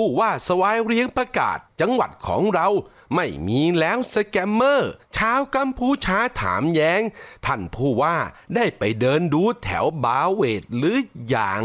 ผู้ว่าสวายเรียงประกาศจังหวัดของเรา ไม่มีแล้วสแกมเมอร์ชาวกัมพูชาถามแยง้ง ท่านผู้ว่าได้ไปเดินดูแถวบาเวตหรืออย่าง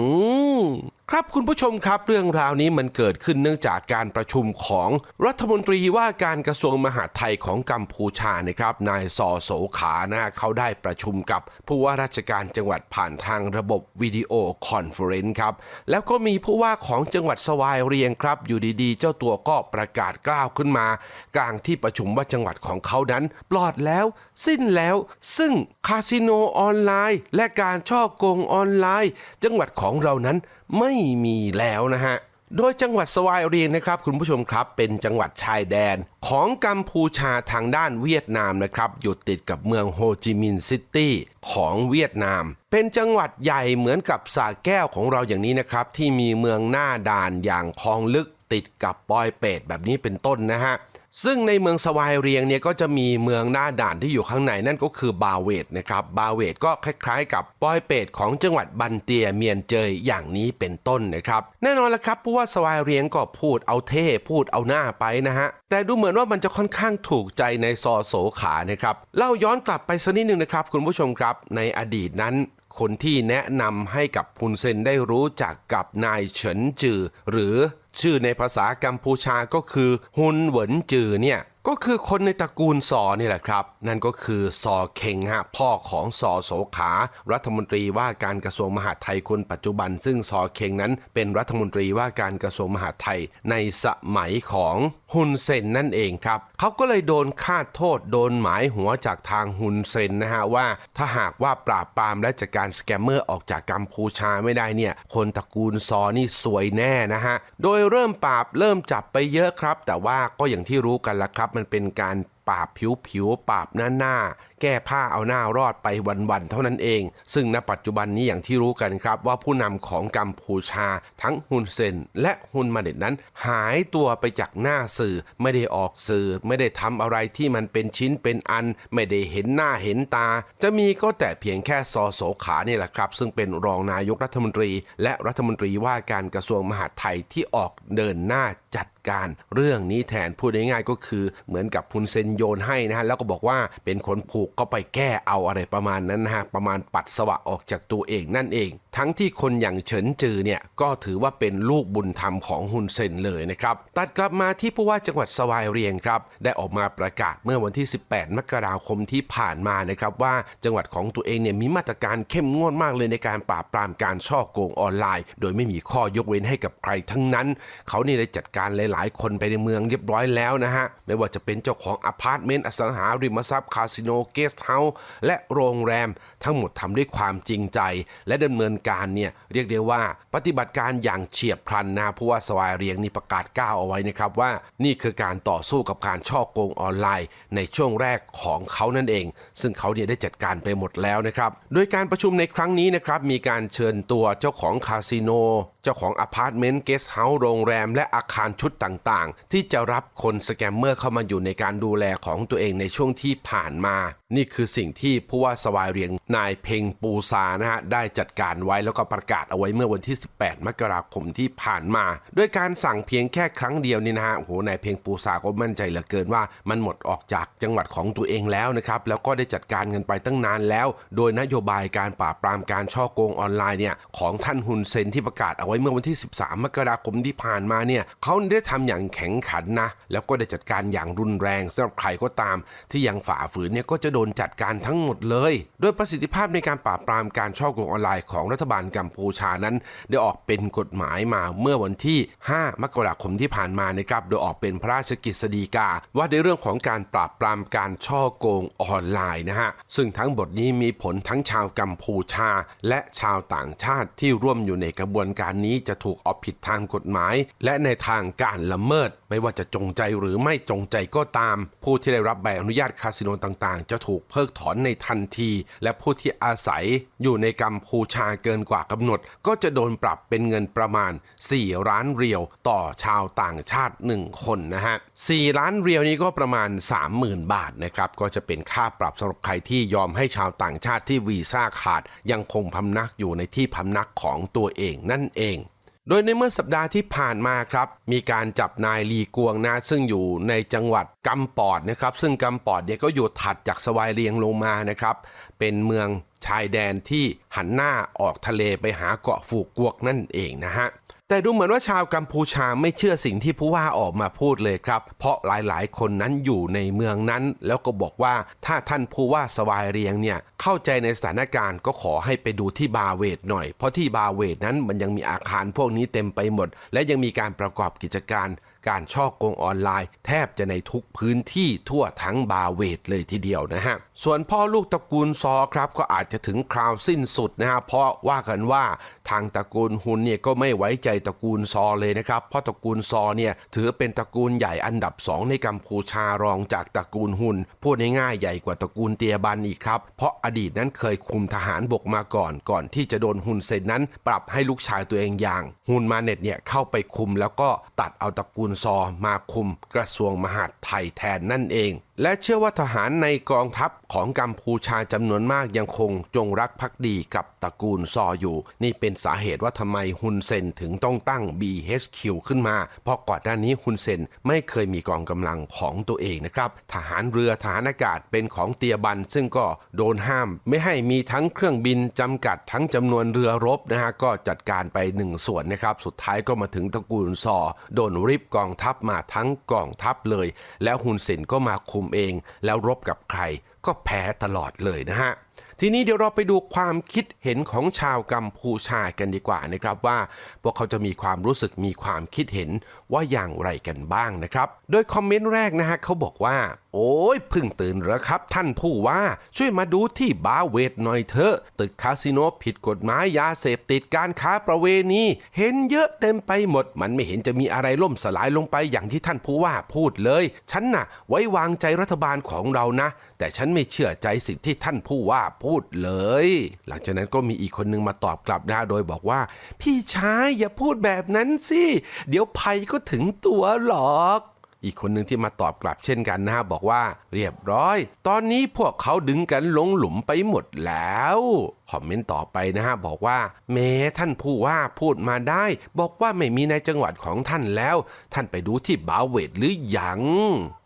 ครับคุณผู้ชมครับเรื่องราวนี้มันเกิดขึ้นเนื่องจากการประชุมของรัฐมนตรีว่าการกระทรวงมหาดไทยของกัมพูชานะครับนายซอโสขานะเขาได้ประชุมกับผู้ว่าราชการจังหวัดผ่านทางระบบวิดีโอคอนเฟอเรนซ์ครับแล้วก็มีผู้ว่าของจังหวัดสวายเรียงครับ อยู่ดีๆ เจ้าตัวก็ประกาศกล้าวขึ้นมา กลางที่ประชุมว่าจังหวัดของเขานั้นปลอดแล้ว สิ้นแล้ว ซึ่งคาสิโนออนไลน์ และการช่อโกงออนไลน์ จังหวัดของเรานั้น ไม่มีแล้วนะฮะ โดยจังหวัดสวายเรียงนะครับ คุณผู้ชมครับเป็นจังหวัดชายแดน ของกัมพูชาทางด้านเวียดนามนะครับ อยู่ติดกับเมืองโฮจิมินห์ซิตี้ของเวียดนาม เป็นจังหวัดใหญ่เหมือนกับสระแก้วของเราอย่างนี้นะครับ ที่มีเมืองหน้าด่านอย่างคลองลึกติดกับปอยเปตแบบนี้เป็นต้นนะฮะ ซึ่งในเมืองสวายเรียงเนี่ยก็จะมีเมืองหน้าด่านที่อยู่ข้างในนั่นก็คือบาเวตนะครับบาเวตก็คล้ายๆ กับปอยเปตของจังหวัดบันเตียเมียนเจยอย่างนี้เป็นต้นนะครับ แน่นอนละครับผู้ว่าสวายเรียงก็พูดเอาเท่พูดเอาหน้าไปนะฮะแต่ดูเหมือนว่ามันจะค่อนข้างถูกใจในซอโสขานะครับเล่าย้อนกลับไปสักนิดหนึ่งนะครับคุณผู้ชมครับในอดีตนั้น คนที่แนะนำให้กับพุนเซนได้รู้จักกับนายเฉินจือ หรือชื่อในภาษากัมพูชาก็คือฮุนเหวินจือเนี่ย ก็คือคนในตระกูลซอนี่แหละครับ นั่นก็คือซอเข่งฮะพ่อของซอโสขา รัฐมนตรีว่าการกระทรวงมหาดไทยคนปัจจุบัน ซึ่งซอเข่งนั้นเป็นรัฐมนตรีว่าการกระทรวงมหาดไทยในสมัยของฮุนเซนนั่นเองครับเขาก็เลยโดนคาดโทษโดนหมายหัวจากทางฮุนเซนนะฮะว่า ถ้าหากว่าปราบปรามและจัดการสแกมเมอร์ออกจากกัมพูชาไม่ได้เนี่ย คนตระกูลซอนี่สวยแน่นะฮะโดยเริ่มปราบเริ่มจับไปเยอะครับ แต่ว่าก็อย่างที่รู้กันละครับมันเป็นการ ปราบผิวผิวๆปราบหน้าหน้า แก้ผ้าเอาหน้ารอดไปวันๆเท่านั้นเอง ซึ่งณปัจจุบันนี้อย่างที่รู้กันครับว่าผู้นำของกัมพูชา ทั้งฮุนเซนและฮุนมาเด็ดนั้น หายตัวไปจากหน้าสื่อ ไม่ได้ออกสื่อ ไม่ได้ทำอะไรที่มันเป็นชิ้นเป็นอัน ไม่ได้เห็นหน้าเห็นตา จะมีก็แต่เพียงแค่ซอโสขาเนี่ยแหละครับ ซึ่งเป็นรองนายกรัฐมนตรี และรัฐมนตรีว่าการกระทรวงมหาดไทยที่ออกเดินหน้าจัดการ เรื่องนี้แทนพูดง่ายๆก็คือเหมือนกับพุนเซนโยนให้นะฮะแล้วก็บอกว่าเป็นคนผูกก็ไปแก้เอาอะไรประมาณนั้นนะฮะประมาณปัดสวะออกจากตัวเองนั่นเอง ทั้งที่คนอย่างเฉินจือเนี่ยก็ถือว่าเป็นลูกบุญธรรมของฮุนเซนเลยนะครับตัดกลับมาที่ผู้ว่าจังหวัดสวายเรียงครับได้ออกมาประกาศเมื่อวันที่ 18 มกราคมที่ผ่านมานะครับว่าจังหวัดของตัวเองเนี่ยมีมาตรการเข้มงวดมากเลยในการปราบปรามการช่อโกงออนไลน์ โดยไม่มีข้อยกเว้นให้กับใครทั้งนั้น เขานี่ได้จัดการหลาย ๆ คนไปในเมืองเรียบร้อยแล้วนะฮะไม่ว่าจะเป็นเจ้าของอพาร์ตเมนต์อสังหาริมทรัพย์คาสิโนเกสต์เฮาส์และโรงแรม ทั้งหมดทำด้วยความจริงใจ และดำเนินการเนี่ยเรียกได้ว่าปฏิบัติการอย่างเฉียบพลันนะผู้ว่าสวายเรียงนี่ประกาศก้าวเอาไว้นะครับว่านี่คือการต่อสู้กับการช่อโกงออนไลน์ ในช่วงแรกของเขานั่นเอง ซึ่งเขาเนี่ยได้จัดการไปหมดแล้วนะครับ โดยการประชุมในครั้งนี้นะครับมีการเชิญตัวเจ้าของคาสิโน เจ้าของอพาร์ตเมนต์เกสต์เฮาส์โรงแรม และอาคารชุดต่างๆ ที่จะรับคนสแกมเมอร์เข้ามาอยู่ในการดูแลของตัวเองในช่วงที่ผ่านมา นี่คือสิ่งที่ผู้ว่าสวายเรียงนายเพ็งปูซานะฮะได้จัดการไว้แล้วก็ประกาศเอาไว้เมื่อวันที่ 18 มกราคมที่ผ่านมา ด้วยการสั่งเพียงแค่ครั้งเดียวนี่นะฮะโอ้โหนายเพ็งปูซาก็มั่นใจเหลือเกินว่า มันหมดออกจากจังหวัดของตัวเองแล้วนะครับแล้วก็ได้จัดการกันไปตั้งนานแล้ว โดยนโยบายการปราบปรามการช่อโกงออนไลน์เนี่ยของท่านฮุนเซนที่ประกาศเอาไว้เมื่อวันที่ 13 มกราคมที่ผ่านมาเนี่ยเขาได้ทำอย่างแข็งขันนะ แล้วก็ได้จัดการอย่างรุนแรงสำหรับใครก็ตามที่ยังฝ่าฝืนเนี่ยก็จะโดนจัดการทั้งหมดเลย โดยประสิทธิภาพในการปราบปรามการช่อกงออนไลน์ของรัฐบาลกัมพูชานั้น ได้ออกเป็นกฎหมายมาเมื่อวันที่ 5 มกราคมที่ผ่านมานะครับ โดยออกเป็นพระราชกฤษฎีกา ว่าในเรื่องของการปราบปรามการช่อโกงออนไลน์นะฮะ ซึ่งทั้งบทนี้มีผลทั้งชาวกัมพูชา และชาวต่างชาติที่ร่วมอยู่ในกระบวนการนี้จะถูกเอาผิดทางกฎหมาย และในทางการละเมิด ไม่ว่าจะจงใจหรือไม่จงใจก็ตาม ผู้ที่ได้รับใบอนุญาตคาสิโนต่างๆ จะถูกเพิกถอนในทันที และผู้ที่อาศัยอยู่ในกัมพูชาเกินกว่ากำหนด ก็จะโดนปรับเป็นเงินประมาณ 4 ล้านเรียวต่อชาวต่างชาติ 1 คนนะฮะ 4 ล้านเรียวนี้ก็ประมาณ 30,000 บาทนะครับ ก็จะเป็นค่าปรับสำหรับใครที่ยอมให้ชาวต่างชาติที่วีซ่าขาด ยังคงพำนักอยู่ในที่พำนักของตัวเองนั่นเอง โดยในเมื่อสัปดาห์ที่ผ่านมาครับ มีการจับนายลีกวงนะซึ่งอยู่ในจังหวัดกำปอดนะครับซึ่งกำปอดเนี่ยก็อยู่ถัดจากสวายเรียงลงมานะครับเป็นเมืองชายแดนที่หันหน้าออกทะเลไปหาเกาะฟูกวกนั่นเองนะฮะ แต่ดูเหมือนว่าชาวกัมพูชาไม่เชื่อสิ่งที่ผู้ว่าออกมาพูดเลยครับ เพราะหลายๆ คนนั้นอยู่ในเมืองนั้น แล้วก็บอกว่าถ้าท่านผู้ว่าสวายเรียงเนี่ยเข้าใจในสถานการณ์ก็ขอให้ไปดูที่บาเวดหน่อย เพราะที่บาเวดนั้นมันยังมีอาคารพวกนี้เต็มไปหมด และยังมีการประกอบกิจการ การช่อโกงออนไลน์ แทบจะในทุกพื้นที่ทั่วทั้งบาเวดเลยทีเดียวนะฮะ ส่วนพ่อลูกตระกูลซอครับก็อาจจะถึงคราวสิ้นสุดนะฮะเพราะว่ากันว่าทางตระกูลฮุนเนี่ยก็ไม่ไว้ใจตระกูลซอเลยนะครับเพราะตระกูลซอเนี่ยถือเป็นตระกูลใหญ่อันดับสองในกัมพูชารองจากตระกูลฮุนพูดง่ายๆใหญ่กว่าตระกูลเตียบันอีกครับ เพราะอดีตนั้นเคยคุมทหารบกมาก่อนก่อนที่จะโดนฮุนเซนนั้น ปรับให้ลูกชายตัวเองอย่างฮุนมาเน็ตเนี่ยเข้าไปคุมแล้วก็ตัดเอาตระกูลซอมาคุมกระทรวงมหาดไทยแทนนั่นเองและเชื่อว่าทหารในกองทัพของกัมพูชาจำนวนมากยังคงจงรักภักดีกับตระกูลซออยู่ นี่เป็นสาเหตุว่าทำไมฮุนเซนถึงต้องตั้ง BHQ ขึ้นมา เพราะก่อนหน้านี้ฮุนเซนไม่เคยมีกองกำลังของตัวเองนะครับ ทหารเรือทหารอากาศเป็นของเตียบัน ซึ่งก็โดนห้าม ไม่ให้มีทั้งเครื่องบินจำกัดทั้งจำนวนเรือรบนะฮะก็จัดการไปหนึ่งส่วนนะครับสุดท้ายก็มาถึงตระกูลซอโดนริบกองทัพมาทั้งกองทัพเลย แล้วฮุนเซนก็มาคุมเอง แล้วรบกับใครก็แพ้ตลอดเลยนะฮะทีนี้เดี๋ยวเราไปดูความคิดเห็นของชาวกัมพูชากันดีกว่านะครับว่า พวกเขาจะมีความรู้สึกมีความคิดเห็นว่าอย่างไรกันบ้างนะครับ โดยคอมเมนต์แรกนะฮะเขาบอกว่า โอ้ยเพิ่งตื่นเหรอครับ ท่านผู้ว่าช่วยมาดูที่บาเวดหน่อยเถอะตึกคาสิโนผิดกฎหมายยาเสพติดการค้าประเวณีเห็นเยอะเต็มไปหมด มันไม่เห็นจะมีอะไรล่มสลายลงไปอย่างที่ท่านผู้ว่าพูดเลย ฉันน่ะ ไว้วางใจรัฐบาลของเรานะ แต่ฉันไม่เชื่อใจสิ่งที่ท่านผู้ว่าพูดเลย หลังจากนั้นก็มีอีกคนนึงมาตอบกลับนะโดยบอกว่า พี่ชายอย่าพูดแบบนั้นสิ เดี๋ยวภัยก็ถึงตัวหรอกอีกคนหนึ่งที่มาตอบกลับเช่นกันนะฮะบอกว่าเรียบร้อย ตอนนี้พวกเขาดึงกันลงหลุมไปหมดแล้วคอมเมนต์ต่อไปนะฮะบอกว่าแม้ท่านผู้ว่าพูดมาได้ บอกว่าไม่มีในจังหวัดของท่านแล้ว ท่านไปดูที่บาเวดหรือยัง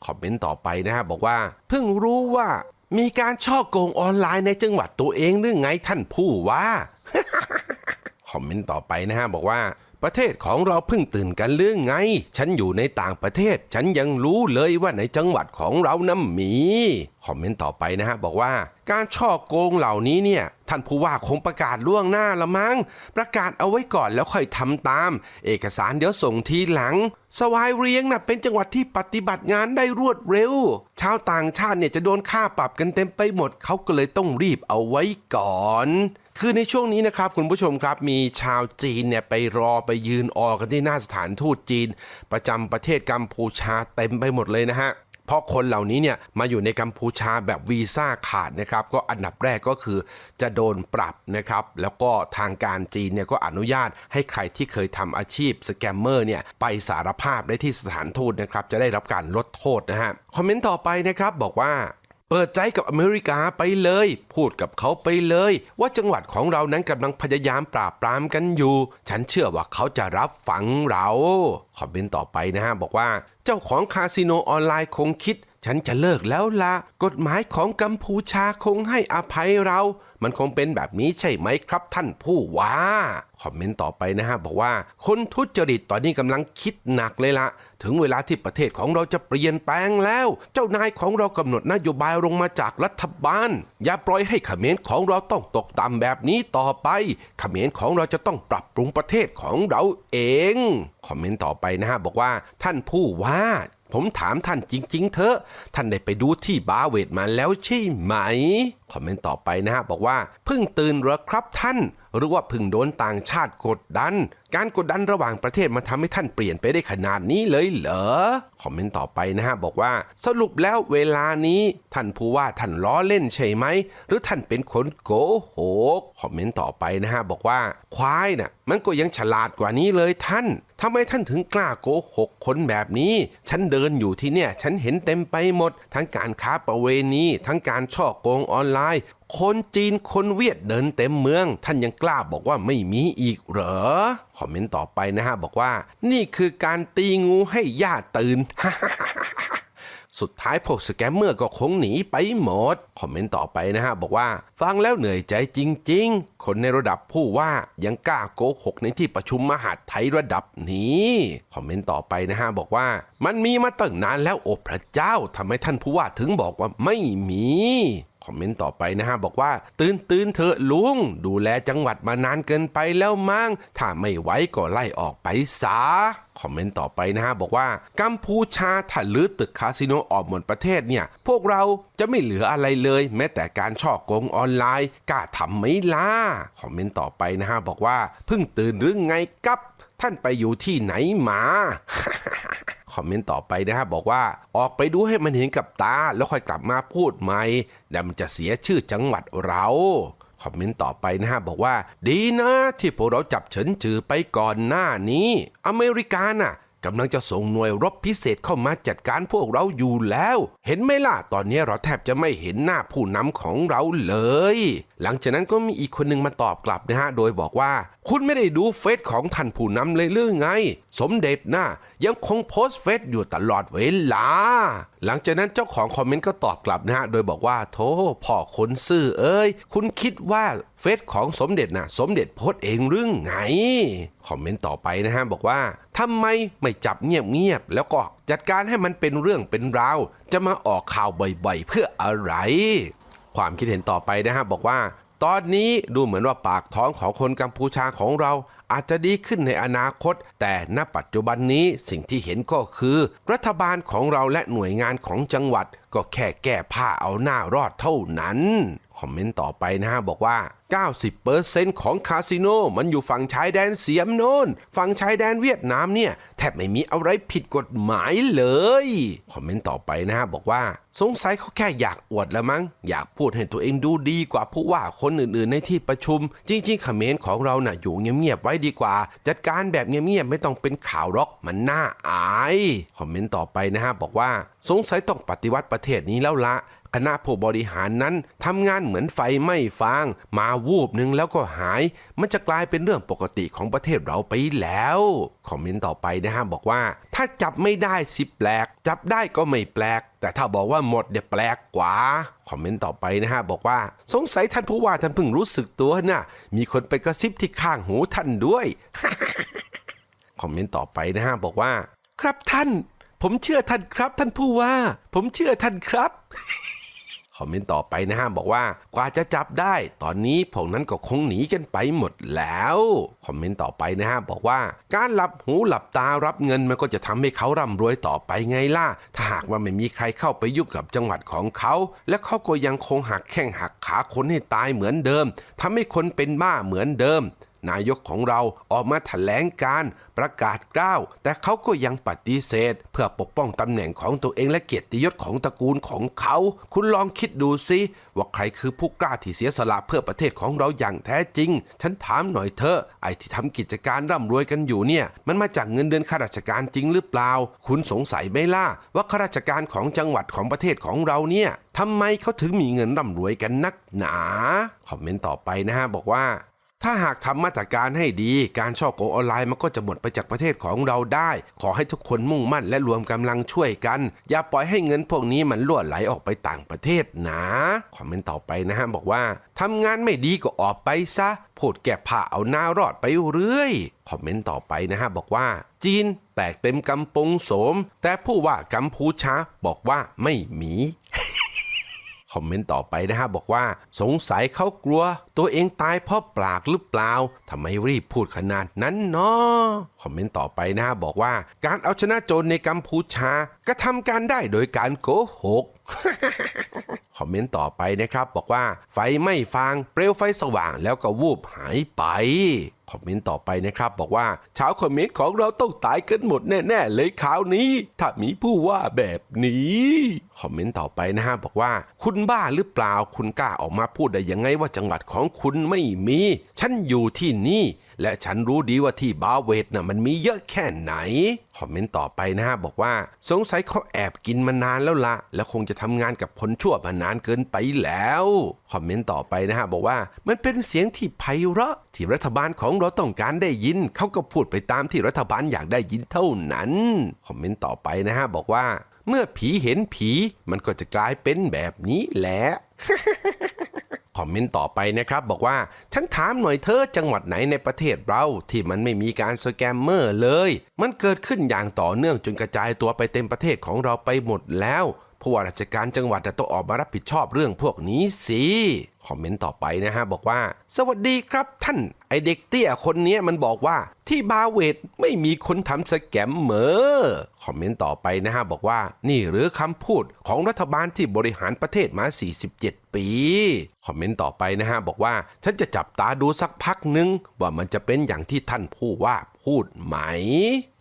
คอมเมนต์ต่อไปนะฮะบอกว่า เพิ่งรู้ว่า มีการช่อโกงออนไลน์ในจังหวัดตัวเองหรือไงท่านผู้ว่า อมเมนต์ต่อไปนะฮะบอกว่าประเทศของเราเพิ่งตื่นกันเรื่องไง ฉันอยู่ในต่างประเทศ ฉันยังรู้เลยว่าในจังหวัดของเรานั้นมี คอมเมนต์ต่อไปนะฮะบอกว่า การช่อโกงเหล่านี้เนี่ย ท่านผู้ว่าคงประกาศล่วงหน้าละมั้ง ประกาศเอาไว้ก่อนแล้วค่อยทำตาม เอกสารเดี๋ยวส่งทีหลัง สวายเรียงน่ะเป็นจังหวัดที่ปฏิบัติงานได้รวดเร็ว ชาวต่างชาติเนี่ยจะโดนค่าปรับกันเต็มไปหมด เขาก็เลยต้องรีบเอาไว้ก่อน คือในช่วงนี้นะครับคุณผู้ชมครับมีชาวจีนเนี่ยไปรอไปยืนออกันที่หน้าสถานทูตจีน ประจำประเทศกัมพูชาเต็มไปหมดเลยนะฮะเพราะคนเหล่านี้เนี่ยมาอยู่ในกัมพูชาแบบวีซ่าขาดนะครับก็อันดับแรกก็คือจะโดนปรับนะครับแล้วก็ทางการจีนเนี่ยก็อนุญาตให้ใครที่เคยทำอาชีพสแกมเมอร์เนี่ยไปสารภาพได้ที่สถานทูตนะครับจะได้รับการลดโทษนะฮะคอมเมนต์ต่อไปนะครับบอกว่า เปิดใจกับอเมริกาไปเลย พูดกับเขาไปเลย ว่าจังหวัดของเรานั้นกำลังพยายามปราบปรามกันอยู่ ฉันเชื่อว่าเขาจะรับฟังเรา คอมเมนต์ต่อไปนะฮะบอกว่า เจ้าของคาสิโนออนไลน์คงคิด ฉันจะเลิกแล้วละกฎหมายของกัมพูชาคงให้อภัยเรา มันคงเป็นแบบนี้ใช่ไหมครับท่านผู้ว่า คอมเมนต์ต่อไปนะฮะบอกว่า คนทุจริตตอนนี้กำลังคิดหนักเลยละถึงเวลาที่ประเทศของเราจะเปลี่ยนแปลงแล้ว เจ้านายของเรากำหนดนโยบายลงมาจากรัฐบาล อย่าปล่อยให้เขมรของเราต้องตกต่ำแบบนี้ต่อไปเขมรของเราจะต้องปรับปรุงประเทศของเราเอง คอมเมนต์ต่อไปนะฮะบอกว่าท่านผู้ว่า ผมถามท่านจริง ๆ เถอะ ท่านได้ไปดูที่บาเวดมาแล้วใช่ไหม คอมเมนต์ต่อไปนะฮะบอกว่าเพิ่งตื่นเหรอครับท่าน หรือว่าพิ่งโดนต่างชาติกดดัน การกดดันระหว่างประเทศมันทำให้ท่านเปลี่ยนไปได้ขนาดนี้เลยเหรอ คอมเมนต์ต่อไปนะฮะบอกว่าสรุปแล้วเวลานี้ท่านผู้ว่าท่านล้อเล่นใช่ไหม หรือท่านเป็นคนโกหก คอมเมนต์ต่อไปนะฮะบอกว่าควายน่ะมันก็ยังฉลาดกว่านี้เลยท่านทำไมท่านถึงกล้าโกหกคนแบบนี้ ฉันเดินอยู่ที่เนี่ย ฉันเห็นเต็มไปหมด ทั้งการค้าประเวณี ทั้งการช่อโกงออนไลน์ คนจีนคนเวียดเดินเต็มเมือง ท่านยังกล้าบอกว่าไม่มีอีกเหรอ คอมเมนต์ต่อไปนะฮะ บอกว่า นี่คือการตีงูให้ย่าตื่น สุดท้ายพวกสแกมเมอร์ก็คงหนีไปหมด คอมเมนต์ต่อไปนะฮะ บอกว่า ฟังแล้วเหนื่อยใจจริง ๆ คนในระดับผู้ว่ายังกล้าโกหกในที่ประชุมมหาดไทยระดับนี้ คอมเมนต์ต่อไปนะฮะ บอกว่า มันมีมาตั้งนานแล้วโอ้พระเจ้าทำไมท่านผู้ว่าถึงบอกว่าไม่มี คอมเมนต์ต่อไปนะฮะบอกว่า ตื่นตื่นเถอะลุง ดูแลจังหวัดมานานเกินไปแล้วมั้งถ้าไม่ไหวก็ไล่ออกไปซะคอมเมนต์ต่อไปนะฮะบอกว่ากัมพูชาถ้าลื้อตึกคาสิโนออกหมดประเทศเนี่ย พวกเราจะไม่เหลืออะไรเลย แม้แต่การช่อโกงออนไลน์กล้าทำไหมล่ะคอมเมนต์ต่อไปนะฮะบอกว่าเพิ่งตื่นหรือไงกับ ท่านไปอยู่ที่ไหนมา คอมเมนต์ต่อไปนะฮะบอกว่าออกไปดูให้มันเห็นกับตา แล้วค่อยกลับมาพูดใหม่เดี๋ยวมันจะเสียชื่อจังหวัดเราคอมเมนต์ต่อไปนะฮะบอกว่า ดีนะที่พวกเราจับเฉินจือไปก่อนหน้านี้ อเมริกาน่ะกำลังจะส่งหน่วยรบพิเศษเข้ามาจัดการพวกเราอยู่แล้ว เห็นไหมล่ะ ตอนนี้เราแทบจะไม่เห็นหน้าผู้นำของเราเลย หลังจากนั้นก็มีอีกคนหนึ่งมาตอบกลับนะฮะ โดยบอกว่า คุณไม่ได้ดูเฟซของท่านผู้นำเลยหรือไง สมเด็จน่ะยังคงโพสต์เฟซอยู่ตลอดเวลา หลังจากนั้นเจ้าของคอมเมนต์ก็ตอบกลับนะฮะ โดยบอกว่าโธ่พ่อคนซื่อเอ้ย คุณคิดว่าเฟซของสมเด็จน่ะ สมเด็จโพสต์เองหรือไง คอมเมนต์ต่อไปนะฮะ บอกว่าทำไมไม่จับเงียบๆแล้วก็จัดการให้มันเป็นเรื่องเป็นราวจะมาออกข่าวบ่อยๆ เพื่ออะไร ความคิดเห็นต่อไปนะฮะบอกว่า ตอนนี้ดูเหมือนว่าปากท้องของคนกัมพูชาของเราอาจจะดีขึ้นในอนาคต แต่ณปัจจุบันนี้สิ่งที่เห็นก็คือ รัฐบาลของเราและหน่วยงานของจังหวัดก็แค่แก้ผ้าเอาหน้ารอดเท่านั้น คอมเมนต์ต่อไปนะฮะบอกว่า 90%ของคาสิโนมันอยู่ฝั่งชายแดนเสียมโนนฝั่งชายแดนเวียดนามเนี่ย แทบไม่มีอะไรผิดกฎหมายเลย คอมเมนต์ต่อไปนะฮะบอกว่า สงสัยเขาแค่อยากอวดละมั้ง อยากพูดให้ตัวเองดูดีกว่าผู้ว่าคนอื่นๆในที่ประชุม จริงๆเขมรของเราน่ะอยู่เงียบๆไว้ดีกว่า จัดการแบบเงียบๆไม่ต้องเป็นข่าวหรอกมันน่าอาย คอมเมนต์ต่อไปนะฮะบอกว่า สงสัยต้องปฏิวัติประเทศนี้แล้วละคณะผู้บริหารนั้นทำงานเหมือนไฟไม่ฟาง มาวูบหนึ่งแล้วก็หาย มันจะกลายเป็นเรื่องปกติของประเทศเราไปแล้ว คอมเมนต์ต่อไปนะฮะบอกว่า ถ้าจับไม่ได้สิแปลก จับได้ก็ไม่แปลก แต่ถ้าบอกว่าหมดเดี๋ยวแปลกกว่า คอมเมนต์ต่อไปนะฮะบอกว่า สงสัยท่านผู้ว่าท่านเพิ่งรู้สึกตัวน่ะมีคนไปกระซิบที่ข้างหูท่านด้วย คอมเมนต์ต่อไปนะฮะบอกว่า ครับท่าน ผมเชื่อท่านครับ ท่านผู้ว่า ผมเชื่อท่านครับคอมเมนต์ต่อไปนะฮะบอกว่ากว่าจะจับได้ ตอนนี้พวกนั้นก็คงหนีกันไปหมดแล้วคอมเมนต์ต่อไปนะฮะบอกว่าการหลับหูหลับตารับเงินมันก็จะทำให้เขาร่ำรวยต่อไปไงล่ะ ถ้าหากว่าไม่มีใครเข้าไปยุ่งกับจังหวัดของเขา และเขาก็ยังคงหักแข้งหักขาคนให้ตายเหมือนเดิมทำให้คนเป็นบ้าเหมือนเดิม นายกของเราออกมาแถลงการประกาศกล้าว แต่เขาก็ยังปฏิเสธ เพื่อปกป้องตำแหน่งของตัวเองและเกียรติยศของตระกูลของเขา คุณลองคิดดูสิ ว่าใครคือผู้กล้าที่เสียสละเพื่อประเทศของเราอย่างแท้จริง ฉันถามหน่อยเถอะไอ้ที่ทำกิจการร่ำรวยกันอยู่เนี่ย มันมาจากเงินเดือนข้าราชการจริงหรือเปล่า คุณสงสัยไหมล่ะว่าข้าราชการของจังหวัดของประเทศของเราเนี่ยทำไมเขาถึงมีเงินร่ำรวยกันนักหนา คอมเมนต์ต่อไปนะฮะบอกว่า ถ้าหากทำมาตรการให้ดี การช่อโกงออนไลน์มันก็จะหมดไปจากประเทศของเราได้ ขอให้ทุกคนมุ่งมั่นและรวมกำลังช่วยกัน อย่าปล่อยให้เงินพวกนี้มันล่วไหลออกไปต่างประเทศนะคอมเมนต์ต่อไปนะฮะบอกว่าทำงานไม่ดีก็ออกไปซะพูดแก่ผ้าเอาหน้ารอดไปเรื่อยคอมเมนต์ต่อไปนะฮะบอกว่า จีนแตกเต็มกำปงโสม แต่ผู้ว่ากัมพูชาบอกว่าไม่มี อมเมนต์ต่อไปนะฮะบอกว่า สงสัยเขากลัว ตัวเองตายเพราะปากหรือเปล่าทำไมรีบพูดขนาดนั้นเนาะคอมเมนต์ต่อไปนะฮะบอกว่า การเอาชนะโจรในกัมพูชากระทำการได้โดยการโกหก คอมเมนต์ต่อไปนะครับ บอกว่าไฟไม่ฟางเปลวไฟสว่างแล้วก็วูบหายไป คอมเมนต์ต่อไปนะครับ บอกว่าชาวคอมเมนต์ของเราต้องตายกันหมดแน่ๆเลยคราวนี้ ถ้ามีผู้ว่าแบบนี้ คอมเมนต์ต่อไปนะฮะบอกว่า คุณบ้าหรือเปล่าคุณกล้าออกมาพูดได้ยังไงว่าจังหวัดของคุณไม่มี ฉันอยู่ที่นี่ และฉันรู้ดีว่าที่บาเวตน่ะมันมีเยอะแค่ไหน คอมเมนต์ต่อไปนะฮะบอกว่า สงสัยเขาแอบกินมานานแล้วละแล้วคงจะทำงานกับคนชั่วมานานเกินไปแล้ว คอมเมนต์ต่อไปนะฮะบอกว่ามันเป็นเสียงที่ไพเราะที่รัฐบาลของเราต้องการได้ยินเขาก็พูดไปตามที่รัฐบาลอยากได้ยินเท่านั้น คอมเมนต์ต่อไปนะฮะบอกว่า เมื่อผีเห็นผีมันก็จะกลายเป็นแบบนี้แหละ คอมเมนต์ต่อไปนะครับ บอกว่า ฉันถามหน่อยเธอจังหวัดไหนในประเทศเรา ที่มันไม่มีการสแกมเมอร์เลย มันเกิดขึ้นอย่างต่อเนื่องจนกระจายตัวไปเต็มประเทศของเราไปหมดแล้ว ผู้ว่าราชการจังหวัดน่ะต้องออกมารับผิดชอบเรื่องพวกนี้สิคอมเมนต์ต่อไปนะฮะ บอกว่า สวัสดีครับท่านไอเด็กเตี้ยคนนี้มันบอกว่าที่บาเวตไม่มีคนทำสแกมเหมอคอมเมนต์ต่อไปนะฮะ บอกว่า นี่หรือคำพูดของรัฐบาลที่บริหารประเทศมา 47 ปี คอมเมนต์ต่อไปนะฮะ บอกว่า ฉันจะจับตาดูสักพักหนึ่งว่ามันจะเป็นอย่างที่ท่านผู้ว่า พูดไหม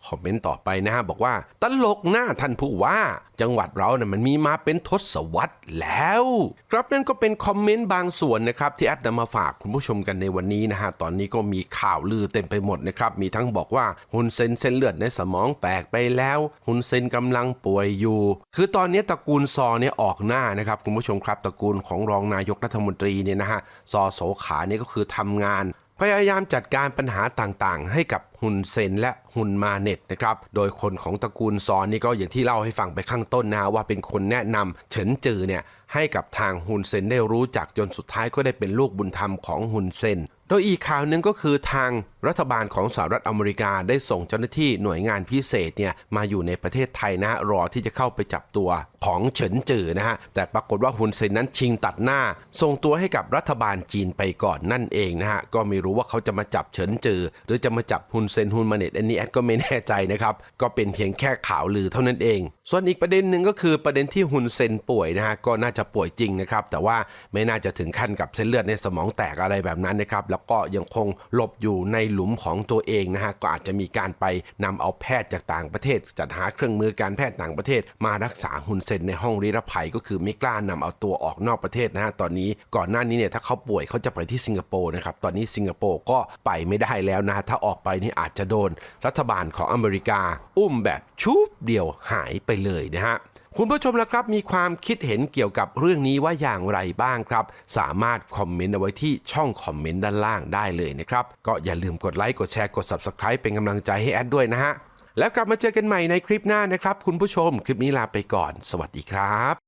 คอมเมนต์ต่อไปนะฮะบอกว่า ตลกหน้าท่านผู้ว่า จังหวัดเราเนี่ยมันมีมาเป็นทศวรรษแล้ว ครับนั่นก็เป็นคอมเมนต์บางส่วนนะครับที่แอดนำมาฝากคุณผู้ชมกันในวันนี้นะฮะตอนนี้ก็มีข่าวลือเต็มไปหมดนะครับมีทั้งบอกว่าฮุนเซนเส้นเลือดในสมองแตกไปแล้วฮุนเซนกำลังป่วยอยู่ คือตอนนี้ตระกูลซอเนี่ยออกหน้านะครับคุณผู้ชมครับตระกูลของรองนายกรัฐมนตรีเนี่ยนะฮะซอโสขาเนี่ยก็คือทำงาน พยายามจัดการปัญหาต่างๆ ให้กับฮุนเซนและฮุนมาเน็ตนะครับ โดยคนของตระกูลซอนนี่ก็อย่างที่เล่าให้ฟังไปข้างต้นนะว่าเป็นคนแนะนำเฉินจือเนี่ยให้กับทางฮุนเซนได้รู้จักจนสุดท้ายก็ได้เป็นลูกบุญธรรมของฮุนเซน โดยอีกข่าวหนึ่งก็คือทาง รัฐบาลของสหรัฐอเมริกาได้ส่งเจ้าหน้าที่หน่วยงานพิเศษเนี่ยมาอยู่ในประเทศไทยนะฮะรอที่จะเข้าไปจับตัวของเฉินจือนะฮะแต่ปรากฏว่าฮุนเซนนั้นชิงตัดหน้า ส่งตัวให้กับรัฐบาลจีนไปก่อนนั่นเองนะฮะก็ไม่รู้ว่าเขาจะมาจับเฉินจือ หรือจะมาจับฮุนเซนฮุนมาเน็ตอันนี้แอดก็ไม่แน่ใจนะครับก็เป็นเพียงแค่ข่าวลือเท่านั้นเอง ส่วนอีกประเด็นหนึ่งก็คือประเด็นที่ฮุนเซนป่วยนะฮะก็น่าจะป่วยจริงนะครับแต่ว่าไม่น่าจะถึงขั้นกับเส้นเลือดในสมองแตกอะไรแบบนั้นนะครับแล้วก็ยังคงหลบอยู่ในหลุมของตัวเองนะฮะก็อาจจะมีการไปนำเอาแพทย์จากต่างประเทศ จัดหาเครื่องมือการแพทย์ต่างประเทศ มารักษาฮุนเซนในห้องนิรภัยก็คือไม่กล้านำเอาตัวออกนอกประเทศนะฮะตอนนี้ก่อนหน้านี้เนี่ยถ้าเขาป่วยเขาจะไปที่สิงคโปร์นะครับตอนนี้สิงคโปร์ก็ไปไม่ได้แล้วนะฮะถ้าออกไปนี่อาจจะโดน รัฐบาลของอเมริกา อุ้มแบบชุบเดียวหายไปเลยนะฮะ คุณผู้ชมละครับมีความคิดเห็นเกี่ยวกับเรื่องนี้ว่าอย่างไรบ้างครับ สามารถคอมเมนต์เอาไว้ที่ช่องคอมเมนต์ด้านล่างได้เลยนะครับ ก็อย่าลืมกดไลค์กดแชร์กด Subscribe เป็นกำลังใจให้แอดด้วยนะฮะแล้วกลับมาเจอกันใหม่ในคลิปหน้านะครับ คุณผู้ชมคลิปนี้ลาไปก่อน สวัสดีครับ